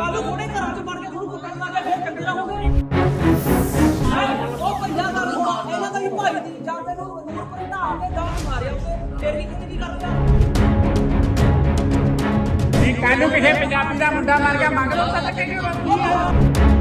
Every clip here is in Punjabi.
ਕੱਲ ਨੂੰ ਥੋੜੇ ਘਰਾਂ 'ਚ ਬਣ ਕੇ ਤੁਹਾਨੂੰ ਕੁੱਟਣ ਲੱਗੇ ਫਿਰ ਚੰਗੇ ਰਹੋਗੇ? ਹੈਂ? ਉਹ ਪੰਜਾ ਗੱਲ ਸੁਣੋ ਇਹਨਾਂ ਦਾ ਵੀ ਭਾਈ ਦੀ ਜਾਂ ਤੈਨੂੰ ਨੂਰਪੁਰ ਨਹਾ ਕੇ ਦਾਣ ਮਾਰਿਆ ਉਹਨੇ ਤੇਰੀ ਕਿਤੇ ਨਹੀਂ ਕਰਦਾ। ਨਹੀਂ ਕੱਲ ਨੂੰ ਕਿਸੇ ਪੰਜਾਬੀ ਦਾ ਮੁੰਡਾ ਮਰ ਗਿਆ, ਮੰਗ ਲਓ ਤਾਂ ਲੱਗੇਗੀ ਬਾਕੀ ਛੱਡ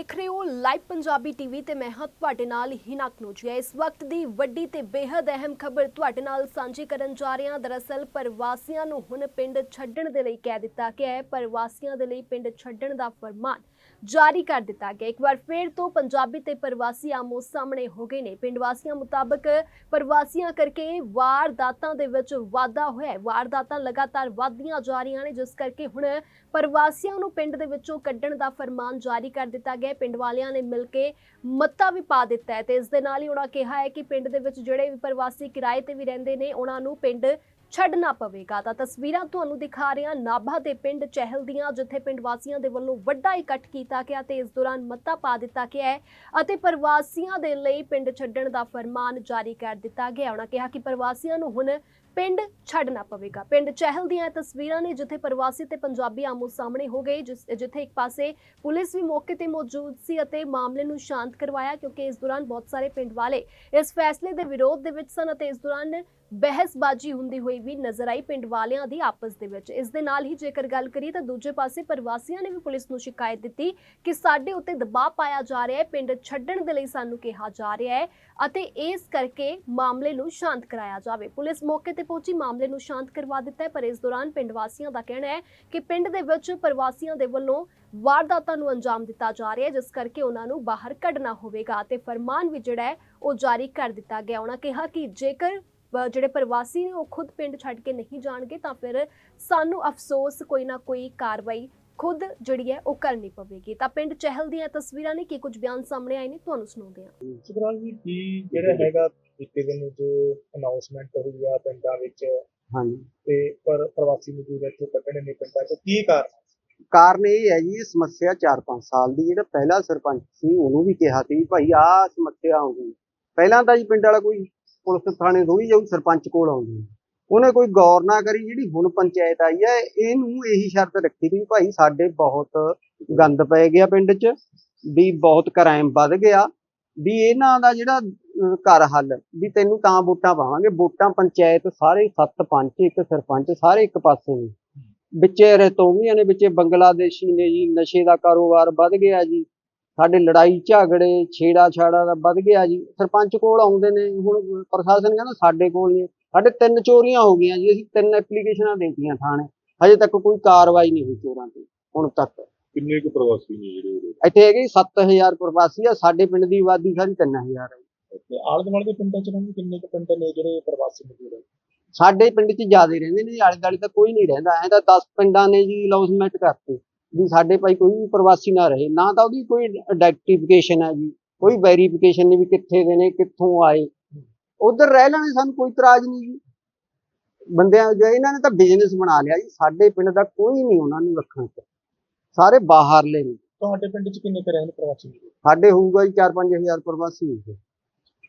ਦੇਖ ਰਹੇ ਹੋ ਲਾਈਵ ਪੰਜਾਬੀ ਟੀਵੀ ਤੇ ਮੈਂ ਹਾਂ ਤੁਹਾਡੇ ਨਾਲ ਹਿਨਾਕ ਨੂਜੀਆ ਇਸ ਵਕਤ ਦੀ ਵੱਡੀ ਤੇ ਬੇहद ਅਹਿਮ ਖਬਰ ਤੁਹਾਡੇ ਨਾਲ ਸਾਂਝੀ ਕਰਨ ਜਾ ਰਹੇ। ਹਾਂ ਦਰਅਸਲ ਪ੍ਰਵਾਸੀਆਂ ਨੂੰ ਹੁਣ ਪਿੰਡ ਛੱਡਣ ਦੇ ਲਈ ਕਹਿ ਦਿੱਤਾ ਗਿਆ ਹੈ। ਪ੍ਰਵਾਸੀਆਂ ਦੇ ਲਈ ਪਿੰਡ ਛੱਡਣ ਦਾ ਫਰਮਾਨ ਜਾਰੀ ਕਰ ਦਿੱਤਾ ਗਿਆ। ਇੱਕ ਵਾਰ ਫੇਰ ਤੋਂ ਪੰਜਾਬੀ ਤੇ ਪ੍ਰਵਾਸੀ ਆਮੋ ਸਾਹਮਣੇ ਹੋ ਗਏ ਨੇ। ਪਿੰਡ ਵਾਸੀਆਂ ਮੁਤਾਬਕ ਪ੍ਰਵਾਸੀਆਂ ਕਰਕੇ ਵਾਰਦਾਤਾਂ ਦੇ ਵਿੱਚ ਵਾਧਾ ਹੋਇਆ ਹੈ। ਵਾਰਦਾਤਾਂ ਲਗਾਤਾਰ ਵਧਦੀਆਂ ਜਾ ਰਹੀਆਂ ਨੇ। ਜਿਸ ਕਰਕੇ ਹੁਣ ਪ੍ਰਵਾਸੀਆਂ ਨੂੰ ਪਿੰਡ ਦੇ ਵਿੱਚੋਂ ਕੱਢਣ ਦਾ ਫਰਮਾਨ ਜਾਰੀ ਕਰ ਦਿੱਤਾ ਗਿਆ। ਪਿੰਡ ਵਾਲਿਆਂ ਨੇ ਮਿਲ ਕੇ ਮੱਤਾ ਵੀ ਪਾ ਦਿੱਤਾ ਹੈ ਤੇ ਇਸ ਦੇ ਨਾਲ ਹੀ ਉਹਨਾਂ ਕਿਹਾ ਹੈ ਕਿ ਪਿੰਡ ਦੇ ਵਿੱਚ ਜਿਹੜੇ ਵੀ ਪ੍ਰਵਾਸੀ ਕਿਰਾਏ ਤੇ ਵੀ ਰਹਿੰਦੇ ਨੇ, ਉਹਨਾਂ ਨੂੰ ਪਿੰਡ ਛੱਡਣਾ ਪਵੇਗਾ। ਤਾਂ ਤਸਵੀਰਾਂ ਤੁਹਾਨੂੰ ਦਿਖਾ ਰਿਹਾ ਨਾਭਾ ਦੇ ਪਿੰਡ ਚਹਿਲ ਦੀਆਂ, ਜਿੱਥੇ ਪਿੰਡ ਵਾਸੀਆਂ ਦੇ ਵੱਲੋਂ ਵੱਡਾ ਇਕੱਠ ਕੀਤਾ ਗਿਆ ਤੇ ਇਸ ਦੌਰਾਨ ਮੱਤਾ ਪਾ ਦਿੱਤਾ ਗਿਆ ਹੈ ਅਤੇ ਪ੍ਰਵਾਸੀਆਂ ਦੇ ਲਈ ਪਿੰਡ ਛੱਡਣ ਦਾ ਫਰਮਾਨ ਜਾਰੀ ਕਰ ਦਿੱਤਾ ਗਿਆ ਉਹਨਾਂ ਕਿਹਾ ਕਿ ਪ੍ਰਵਾਸੀਆਂ ਨੂੰ ਹੁਣ ਪਿੰਡ ਛੱਡਣਾ ਪਵੇਗਾ। ਪਿੰਡ ਚਹਿਲ ਦੀਆਂ ਇਹ ਤਸਵੀਰਾਂ ਨੇ ਜਿੱਥੇ ਪ੍ਰਵਾਸੀ ਤੇ ਪੰਜਾਬੀ ਆਮੋ ਸਾਹਮਣੇ ਹੋ ਗਏ, ਜਿਸ ਜਿੱਥੇ ਇੱਕ ਪਾਸੇ ਪੁਲਿਸ ਵੀ ਮੌਕੇ ਤੇ ਮੌਜੂਦ ਸੀ ਅਤੇ ਮਾਮਲੇ ਨੂੰ ਸ਼ਾਂਤ ਕਰਵਾਇਆ, ਕਿਉਂਕਿ ਇਸ ਦੌਰਾਨ ਬਹੁਤ ਸਾਰੇ ਪਿੰਡ ਵਾਲੇ ਇਸ ਫੈਸਲੇ ਦੇ ਵਿਰੋਧ ਦੇ ਵਿੱਚ ਸਨ ਅਤੇ ਇਸ ਦੌਰਾਨ ਬਹਿਸਬਾਜ਼ੀ ਹੁੰਦੀ ਹੋਈ ਵੀ ਨਜ਼ਰ ਆਈ ਪਿੰਡ ਵਾਲਿਆਂ ਦੀ ਆਪਸ ਦੇ ਵਿੱਚ। ਇਸ ਦੇ ਨਾਲ ਹੀ ਜੇਕਰ ਗੱਲ ਕਰੀਏ ਤਾਂ ਦੂਜੇ ਪਾਸੇ ਪ੍ਰਵਾਸੀਆਂ ਨੇ ਵੀ ਪੁਲਿਸ ਨੂੰ ਸ਼ਿਕਾਇਤ ਦਿੱਤੀ ਕਿ ਸਾਡੇ ਉੱਤੇ ਦਬਾਅ ਪਾਇਆ ਜਾ ਰਿਹਾ ਹੈ, ਪਿੰਡ ਛੱਡਣ ਦੇ ਲਈ ਸਾਨੂੰ ਕਿਹਾ ਜਾ ਰਿਹਾ ਹੈ ਅਤੇ ਇਸ ਕਰਕੇ ਮਾਮਲੇ ਨੂੰ ਸ਼ਾਂਤ ਕਰਾਇਆ ਜਾਵੇ। ਪੁਲਿਸ ਮੌਕੇ ਤੇ ਪਹੁੰਚੀ, ਮਾਮਲੇ ਨੂੰ ਸ਼ਾਂਤ ਕਰਵਾ ਦਿੱਤਾ ਹੈ, ਪਰ ਇਸ ਦੌਰਾਨ ਪਿੰਡ ਵਾਸੀਆਂ ਦਾ ਕਹਿਣਾ ਹੈ ਕਿ ਪਿੰਡ ਦੇ ਵਿੱਚ ਪ੍ਰਵਾਸੀਆਂ ਦੇ ਵੱਲੋਂ ਵਾਰਦਾਤਾਂ ਨੂੰ ਅੰਜਾਮ ਦਿੱਤਾ ਜਾ ਰਿਹਾ ਹੈ, ਜਿਸ ਕਰਕੇ ਉਹਨਾਂ ਨੂੰ ਬਾਹਰ ਕੱਢਣਾ ਹੋਵੇਗਾ ਤੇ ਫਰਮਾਨ ਵੀ ਜਿਹੜਾ ਹੈ ਉਹ ਜਾਰੀ ਕਰ ਦਿੱਤਾ ਗਿਆ। ਉਹਨਾਂ ਕਿਹਾ ਕਿ ਜੇਕਰ ਜਿਹੜੇ ਪ੍ਰਵਾਸੀ ਨੇ ਉਹ ਖੁਦ ਪਿੰਡ ਛੱਡ ਕੇ ਨਹੀਂ ਜਾਣਗੇ ਤਾਂ ਫਿਰ ਸਾਨੂੰ ਅਫਸੋਸ ਕੋਈ ਨਾ ਕੋਈ ਕਾਰਵਾਈ ਖੁਦ ਜਿਹੜੀ ਹੈ ਉਹ ਕਰਨੀ ਪਵੇਗੀ। ਤਾਂ ਪਿੰਡ ਚਹਿਲ ਦੀਆਂ ਤਸਵੀਰਾਂ ਨੇ ਕੀ ਕੁਝ ਬਿਆਨ ਸਾਹਮਣੇ ਆਏ ਨੇ ਤੁਹਾਨੂੰ ਸੁਣਾਉਂਦੇ ਹਾਂ। ਸੁਖਰਾਜ ਜੀ ਕੀ ਜਿਹੜਾ ਹੈਗਾ ਬੀਤੇ ਦਿਨ ਜੋ ਅਨਾਉਂਸਮੈਂਟ ਹੋਈ ਆ ਪਿੰਡਾਂ ਵਿੱਚ? ਹਾਂਜੀ। ਤੇ ਪਰ ਪ੍ਰਵਾਸੀ ਮਜ਼ਦੂਰ ਇੱਥੋਂ ਕੱਢਣੇ ਨੇ ਪਿੰਡਾਂ 'ਚ ਕੀ ਕਾਰਨ? ਕਾਰਨ ਇਹ ਹੈ ਜੀ ਸਮੱਸਿਆ 4-5 ਸਾਲ ਦੀ ਜਿਹੜਾ ਪਹਿਲਾ ਸਰਪੰਚ ਸੀ ਉਹਨੂੰ ਵੀ ਕਿਹਾ ਸੀ ਭਾਈ ਆਹ ਸਮੱਸਿਆ ਆਉਂਦੀ। ਪਹਿਲਾਂ ਤਾਂ ਜੀ ਪਿੰਡ ਵਾਲਾ ਕੋਈ ਪੁਲਿਸ ਥਾਣੇ ਥੋੜੀ ਜਾਊ, ਸਰਪੰਚ ਕੋਲ ਆਉਂਦੀ ਉਹਨੇ ਕੋਈ ਗੌਰ ਨਾ ਕਰੀ, ਜਿਹੜੀ ਹੁਣ ਪੰਚਾਇਤ ਆਈ ਹੈ, ਇਹਨੂੰ ਇਹੀ ਸ਼ਰਤ ਰੱਖੀ ਵੀ ਭਾਈ ਸਾਡੇ ਬਹੁਤ ਗੰਦ ਪੈ ਗਿਆ ਪਿੰਡ 'ਚ, ਵੀ ਬਹੁਤ ਕ੍ਰਾਈਮ ਵੱਧ ਗਿਆ, ਵੀ ਇਹਨਾਂ ਦਾ ਜਿਹੜਾ ਘਰ ਹੱਲ, ਵੀ ਤੈਨੂੰ ਤਾਂ ਵੋਟਾਂ ਪਾਵਾਂਗੇ, ਵੋਟਾਂ ਪੰਚਾਇਤ ਸਾਰੇ ਸੱਤ ਪੰਚ ਇੱਕ ਸਰਪੰਚ ਸਾਰੇ ਇੱਕ ਪਾਸੇ ਨੇ। ਵਿੱਚੇ ਰਤੋਵੀਆਂ ਨੇ, ਵਿੱਚੇ ਬੰਗਲਾਦੇਸ਼ੀ ਨੇ ਜੀ, ਨਸ਼ੇ ਦਾ ਕਾਰੋਬਾਰ ਵੱਧ ਗਿਆ ਜੀ। ਸਾਡੇ ਲੜਾਈ ਝਗੜੇ ਛੇੜਾ ਛਾੜਾ ਦਾ ਵੱਧ ਗਿਆ ਜੀ। ਸਰਪੰਚ ਕੋਲ ਆਉਂਦੇ ਨੇ ਹੁਣ ਪ੍ਰਸ਼ਾਸਨ ਕਹਿੰਦਾ ਸਾਡੇ ਕੋਲ ਨਹੀਂ। ਸਾਡੇ ਤਿੰਨ ਚੋਰੀਆਂ ਹੋ ਗਈਆਂ ਜੀ ਅਸੀਂ ਤਿੰਨ ਐਪਲੀਕੇਸ਼ਨਾਂ ਦੇਤੀਆਂ ਥਾਣੇ। ਹਜੇ ਤੱਕ ਕੋਈ ਕਾਰਵਾਈ ਨਹੀਂ ਹੋਈ ਚੋਰਾਂ ਤੇ ਹੁਣ ਤੱਕ। ਕਿੰਨੇ ਕੁ ਪ੍ਰਵਾਸੀ ਨੇ ਜਿਹੜੇ ਉਰੇ? ਇੱਥੇ ਹੈਗੇ 7000 ਪ੍ਰਵਾਸੀ ਆ ਸਾਡੇ ਪਿੰਡ ਦੀ ਆਬਾਦੀ ਸਾਰੀ 3000 ਹੈ ਤੇ ਆਲੇ ਦੁਆਲੇ ਦੇ ਪਿੰਡਾਂ 'ਚ ਰਹਿੰਦੇ ਕਿੰਨੇ ਕੁ ਪਿੰਡ ਨੇ ਜਿਹੜੇ ਪ੍ਰਵਾਸੀ ਮਜ਼ਦੂਰ ਹੈ ਸਾਡੇ ਪਿੰਡ 'ਚ ਜ਼ਿਆਦਾ ਰਹਿੰਦੇ ਨੇ ਜੀ, ਆਲੇ ਦੁਆਲੇ ਤਾਂ ਕੋਈ ਨਹੀਂ ਰਹਿੰਦਾ। ਐਂ ਤਾਂ 10 ਪਿੰਡਾਂ ਨੇ ਜੀ ਅਨਾਉਂਸਮੈਂਟ ਕਰਤੀ। ਵੀ ਸਾਡੇ ਭਾਈ ਕੋਈ ਵੀ ਪ੍ਰਵਾਸੀ ਨਾ ਰਹੇ ਨਾ ਤਾਂ ਉਹਦੀ ਕੋਈ ਆਈਡੈਂਟੀਫਿਕੇਸ਼ਨ ਹੈ ਜੀ ਕੋਈ ਵੈਰੀਫਿਕੇਸ਼ਨ ਨਹੀਂ ਵੀ ਕਿੱਥੇ ਦੇ ਨੇ ਕਿੱਥੋਂ ਆਏ। ਉਧਰ ਰਹਿ ਲੈਣੇ ਸਾਨੂੰ ਕੋਈ ਇਤਰਾਜ਼ ਨਹੀਂ ਜੀ। ਬੰਦਿਆਂ ਜੋ ਇਹਨਾਂ ਨੇ ਤਾਂ ਬਿਜ਼ਨਸ ਬਣਾ ਲਿਆ ਜੀ ਸਾਡੇ ਪਿੰਡ ਦਾ ਕੋਈ ਨਹੀਂ ਉਹਨਾਂ ਨੂੰ ਰੱਖਣ ਤੇ। ਸਾਰੇ ਬਾਹਰਲੇ ਨੇ। ਤੁਹਾਡੇ ਪਿੰਡ 'ਚ ਕਿੰਨੇ ਕੁ ਰਹਿੰਦੇ ਪ੍ਰਵਾਸੀ ਸਾਡੇ ਹੋਊਗਾ ਜੀ 4-5000 ਪ੍ਰਵਾਸੀ ਹੋਊਗੇ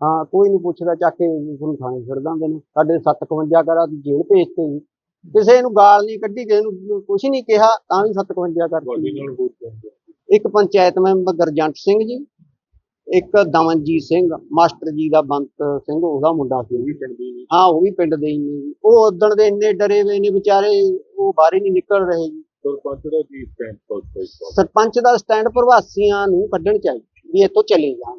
ਹਾਂ ਕੋਈ ਨਹੀਂ ਪੁੱਛਦਾ ਚੱਕ ਕੇ ਤੁਹਾਨੂੰ ਥਾਣੇ ਛੱਡ ਦਾਂਗੇ ਨੇ। ਸਾਡੇ 57 ਕਰਾ ਜੇਲ੍ਹ ਭੇਜਤੇ ਜੀ ਕਿਸੇ ਨੂੰ ਗਾਲ ਨਹੀਂ ਕੱਢੀ ਕਿਸੇ ਨੂੰ ਕੁਝ ਨਹੀਂ ਕਿਹਾ ਤਾਂ ਵੀ 57 ਤੁਹਾਡੇ ਕਰਤੀ ਨਾਲ ਹੋਰ ਕੌਣ ਇੱਕ ਪੰਚਾਇਤ ਮੈਂਬਰ ਗਰਜੰਟ ਸਿੰਘ ਜੀ ਇੱਕ ਦਮਨਜੀਤ ਸਿੰਘ ਮਾਸਟਰ ਜੀ ਦਾ ਬੰਤ ਸਿੰਘ ਉਹਦਾ ਮੁੰਡਾ ਸੀ। ਵੀ ਪਿੰਡ ਦੇ ਹਾਂ ਉਹ ਵੀ ਪਿੰਡ ਦੇ ਹੀ ਨੇ ਉਹ ਉਦਣ ਦੇ ਇੰਨੇ ਡਰੇ ਹੋਏ ਨੇ ਵਿਚਾਰੇ ਉਹ ਬਾਹਰ ਹੀ ਨਹੀਂ ਨਿਕਲ ਰਹੇ ਜੀ। ਸਰਪੰਚ ਦਾ ਕੀ ਸਟੈਂਡ ਸਰਪੰਚ ਦਾ ਸਟੈਂਡ ਪ੍ਰਵਾਸੀਆਂ ਨੂੰ ਕੱਢਣ ਚਾਹੀਦਾ ਵੀ ਇੱਥੋਂ ਚਲੇ ਜਾਣ।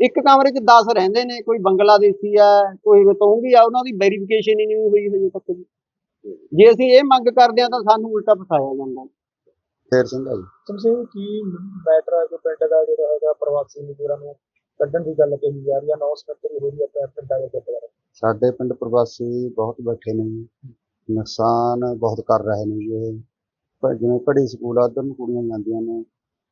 ਇੱਕ ਕਮਰੇ 'ਚ 10 ਰਹਿੰਦੇ ਨੇ ਕੋਈ ਬੰਗਲਾਦੇਸ਼ੀ ਆ ਕੋਈ ਬਤੌਂਗੀ ਆ ਉਹਨਾਂ ਦੀ ਵੈਰੀਫਿਕੇਸ਼ਨ ਹੀ ਨਹੀਂ ਹੋਈ ਹਜੇ ਤੱਕ ਜੀ ਜੇ ਅਸੀਂ ਇਹ ਮੰਗ ਕਰਦੇ ਆ ਤਾਂ ਸਾਨੂੰ ਉਲਟਾ ਫਸਾਇਆ ਜਾਂਦਾ। ਫੇਰ ਸਿੰਘ ਜੀ। ਸਮਝੇ ਕੀ ਮੈਟਰ ਹੈ ਜੋ ਪਿੰਡ ਦਾ ਜਿਹੜਾ ਹੈਗਾ ਪ੍ਰਵਾਸੀ ਮਜ਼ਦੂਰਾਂ ਨੂੰ ਕੱਢਣ ਦੀ ਗੱਲ ਕਹੀ ਜਾ ਰਹੀ ਹੈ? ਅਨਾਉਂਸਮੈਂਟ ਵੀ ਹੋ ਰਹੀ ਹੈ ਪਿੰਡਾਂ ਦੇ ਗੁਰਦੁਆਰੇ ਸਾਡੇ ਪਿੰਡ ਪ੍ਰਵਾਸੀ ਬਹੁਤ ਬੈਠੇ ਨੇ ਨੁਕਸਾਨ ਬਹੁਤ ਕਰ ਰਹੇ ਨੇ ਜੀ ਇਹ। ਪਰ ਜਿਵੇਂ ਪੜ੍ਹੀ ਸਕੂਲ ਆ ਉੱਧਰ ਨੂੰ ਕੁੜੀਆਂ ਜਾਂਦੀਆਂ ਨੇ।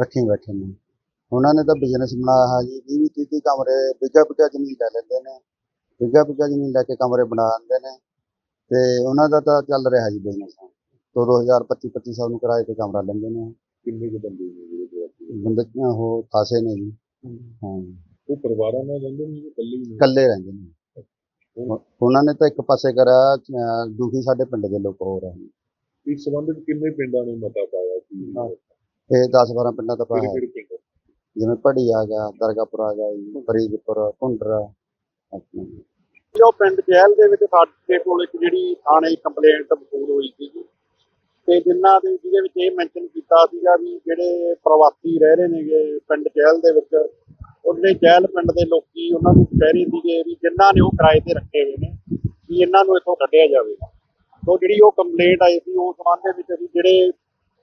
ਰੱਖੀ ਬੈਠੇ ਨੇ। ਉਹਨਾਂ ਨੇ ਤਾਂ ਬਿਜ਼ਨਸ ਬਣਾਇਆ ਹੈ ਜੀ ਵੀਹ ਵੀਹ ਤੀਹ ਕਮਰੇ ਬਿੱਗਾ ਬਿੱਗਾ ਜ਼ਮੀਨ ਲੈ ਲੈਂਦੇ ਨੇ। ਬਿੱਗਾ ਬਿੱਗਾ ਜ਼ਮੀਨ ਲੈ ਕੇ ਕਮਰੇ ਬਣਾ ਦਿੰਦੇ ਨੇ। ਤੇ ਉਹਨਾਂ ਦਾ ਤਾਂ ਚੱਲ ਰਿਹਾ ਜੀ ਬਿਜ਼ਨਸ ਪੱਚੀ ਪੱਚੀ ਸੌ ਨੂੰ ਕਿਰਾਏ ਤੇ ਕਮਰਾ ਲੈਂਦੇ ਨੇ। ਕਿੰਨੇ ਕੁ ਬੰਦੇ ਨੇ? ਬੰਦੇ ਉਹ ਖਾਸੇ ਨੇ ਜੀ। ਹਾਂ। ਉਹ ਪਰਿਵਾਰਾਂ ਨਾਲ ਰਹਿੰਦੇ ਨੇ ਇਕੱਲੇ ਹੀ ਇਕੱਲੇ ਰਹਿੰਦੇ ਨੇ। ਉਹ- ਉਹਨਾਂ ਨੇ ਤਾਂ ਇੱਕ ਪਾਸੇ ਅਹ ਦੁਖੀ ਸਾਡੇ ਪਿੰਡ ਦੇ ਲੋਕ ਹੋ ਰਹੇ ਨੇ ਇਸ ਸੰਬੰਧ ਵਿੱਚ ਕਿੰਨੇ ਪਿੰਡਾਂ ਨੇ ਮਤਾ ਪਾਇਆ ਸੀ ਹਾਂ। ਇਹ 10 12 ਪਿੰਡਾਂ ਦਾ ਪਾਇਆ ਕਿਹੜੇ ਪਿੰਡ? ਜਿਵੇਂ ਪੜੀ ਆ ਗਿਆ ਦਰਗਾਪੁਰ ਆ ਗਿਆ ਜੀ ਫਰੀਦਪੁਰ ਆਪਣਾ ਜੋ ਪਿੰਡ ਜਹਿਲ ਦੇ ਵਿੱਚ ਸਾਡੇ ਕੋਲ ਇੱਕ ਜਿਹੜੀ ਥਾਣੇ ਕੰਪਲੇਂਟ ਵਸੂਲ ਹੋਈ ਸੀ ਤੇ ਜਿਨ੍ਹਾਂ ਦੇ ਜਿਹਦੇ ਵਿੱਚ ਇਹ ਮੈਂਸ਼ਨ ਕੀਤਾ ਸੀਗਾ ਵੀ ਜਿਹੜੇ ਪ੍ਰਵਾਸੀ ਰਹਿ ਰਹੇ ਨੇਗੇ ਪਿੰਡ ਜਹਿਲ ਦੇ ਵਿੱਚ ਉਹਨੇ ਜਹਿਲ ਪਿੰਡ ਦੇ ਲੋਕੀ ਉਹਨਾਂ ਨੂੰ ਕਹਿ ਰਹੇ ਸੀਗੇ ਵੀ ਜਿਨ੍ਹਾਂ ਨੇ ਉਹ ਕਿਰਾਏ ਤੇ ਰੱਖੇ ਹੋਏ ਨੇ ਵੀ ਇਹਨਾਂ ਨੂੰ ਇੱਥੋਂ ਕੱਢਿਆ ਜਾਵੇ ਤੋਂ ਜਿਹੜੀ ਉਹ ਕੰਪਲੇਂਟ ਆਈ ਸੀ ਉਸ ਸੰਬੰਧ ਦੇ ਵਿੱਚ ਅਸੀਂ ਜਿਹੜੇ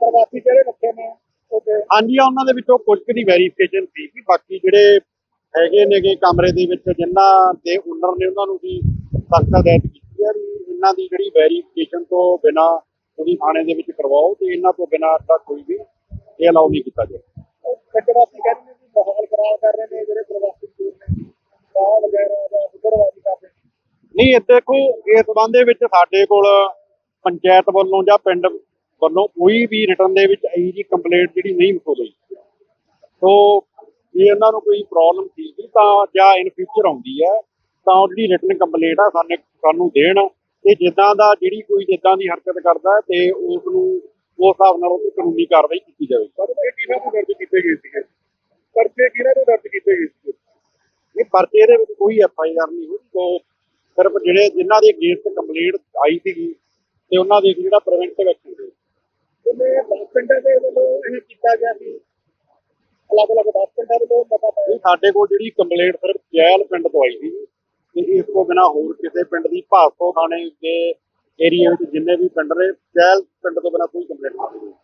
ਪ੍ਰਵਾਸੀ ਜਿਹੜੇ ਰੱਖੇ ਨੇ ਹਾਂਜੀ ਉਹਨਾਂ ਦੇ ਵਿੱਚੋਂ ਕੁਝ ਕੁ ਦੀ ਵੈਰੀਫਿਕੇਸ਼ਨ ਸੀ ਕਿ ਬਾਕੀ ਜਿਹੜੇ ਹੈਗੇ ਨੇਗੇ ਕਮਰੇ ਦੇ ਵਿੱਚ ਜਿਨ੍ਹਾਂ ਦੇ ਓਨਰ ਨੇ ਉਹਨਾਂ ਨੂੰ ਵੀ ਸਖਤ ਹਦਾਇਤ ਕੀਤੀ ਹੈ ਵੀ ਇਹਨਾਂ ਦੀ ਜਿਹੜੀ ਵੈਰੀਫਿਕੇਸ਼ਨ ਤੋਂ ਬਿਨਾ ਉਹਦੀ ਥਾਣੇ ਦੇ ਵਿੱਚ ਕਰਵਾਓ ਤੇ ਇਹਨਾਂ ਤੋਂ ਬਿਨਾ ਤਾਂ ਕੋਈ ਵੀ ਇਹ ਅਲਾਉ ਨਹੀਂ ਕੀਤਾ ਜਾਏ ਪ੍ਰਵਾਸੀ ਕਹਿੰਦੇ ਨੇ ਕਿ ਮਾਹੌਲ ਖਰਾਬ ਕਰ ਰਹੇ ਨੇ ਜਿਹੜੇ ਪ੍ਰਵਾਸੀ ਨੇ ਸਾਹ ਵਗੈਰਾ ਦਾ ਉਗਰਵਾਦੀ ਕਰਦੇ ਨਹੀਂ ਇਹ ਦੇਖੋ ਇਸ ਸੰਬੰਧ ਦੇ ਵਿੱਚ ਸਾਡੇ ਕੋਲ ਪੰਚਾਇਤ ਵੱਲੋਂ ਜਾਂ ਪਿੰਡ ਵੱਲੋਂ ਕੋਈ ਵੀ ਰਿਟਰਨ ਦੇ ਵਿੱਚ ਇਹੀ ਜੀ ਕੰਪਲੇਂਟ ਜਿਹੜੀ ਨਹੀਂ ਵਸੂਲ ਹੋਈ। ਸੋ ਜੇ ਇਹਨਾਂ ਨੂੰ ਕੋਈ ਪ੍ਰੋਬਲਮ ਸੀ ਤਾਂ ਜਾਂ ਇਨ ਫਿਊਚਰ ਆਉਂਦੀ ਹੈ ਤਾਂ ਜਿਹੜੀ ਰਿਟਰਨ ਕੰਪਲੇਂਟ ਆ ਸਾਨੂੰ ਸਾਨੂੰ ਦੇਣ। ਤੇ ਜਿੱਦਾਂ ਦਾ ਜਿਹੜੀ ਕੋਈ ਜਿੱਦਾਂ ਦੀ ਹਰਕਤ ਕਰਦਾ ਤੇ ਉਸ ਨੂੰ ਉਸ ਹਿਸਾਬ ਨਾਲ ਉਹਦੀ ਕਾਨੂੰਨੀ ਕਾਰਵਾਈ ਕੀਤੀ ਜਾਵੇ ਪਰ ਇਹ ਕਿਹਨਾਂ ਨੂੰ ਦਰਜ ਕੀਤੇ ਗਏ ਸੀਗੇ? ਪਰਚੇ ਕਿਹਨਾਂ ਨੂੰ ਦਰਜ ਕੀਤੇ ਗਏ ਸੀਗੇ? ਇਹ ਪਰਚੇ ਦੇ ਵਿੱਚ ਕੋਈ ਐਫ ਆਈ ਆਰ ਨਹੀਂ ਹੋਈ। ਤੋਂ ਸਿਰਫ ਜਿਹੜੇ ਜਿਨ੍ਹਾਂ ਦੇ ਅਗੇਂਸਟ ਕੰਪਲੇਂਟ ਆਈ ਸੀਗੀ ਤੇ ਉਹਨਾਂ ਦੇ ਜਿਹੜਾ ਪ੍ਰੀਵੈਂਟਿਵ ਐਕਸ਼ਨ ਦੇ ਉਹਨੇ 10 ਪਿੰਡਾਂ ਦੇ ਵੱਲੋਂ ਇਹ ਕੀਤਾ ਗਿਆ ਸੀ। ਅਲੱਗ-ਅਲੱਗ 10 ਪਿੰਡਾਂ ਦੇ ਵੱਲੋਂ ਪਤਾ ਨਹੀਂ, ਸਾਡੇ ਕੋਲ ਜਿਹੜੀ ਕੰਪਲੇਂਟ ਸਿਰਫ ਜੈਲ ਪਿੰਡ ਤੋਂ ਆਈ ਸੀ ਤੇ ਇਸ ਤੋਂ ਬਿਨਾ ਹੋਰ ਕਿਸੇ ਪਿੰਡ ਦੀ ਭਾਸੋ ਥਾਣੇ ਦੇ ਏਰੀਆ ਵਿੱਚ ਜਿੰਨੇ ਵੀ ਪਿੰਡ ਨੇ, ਜੈਲ ਪਿੰਡ ਤੋਂ ਬਿਨਾ ਕੋਈ ਕੰਪਲੇਂਟ ਨਹੀਂ ਆਈ।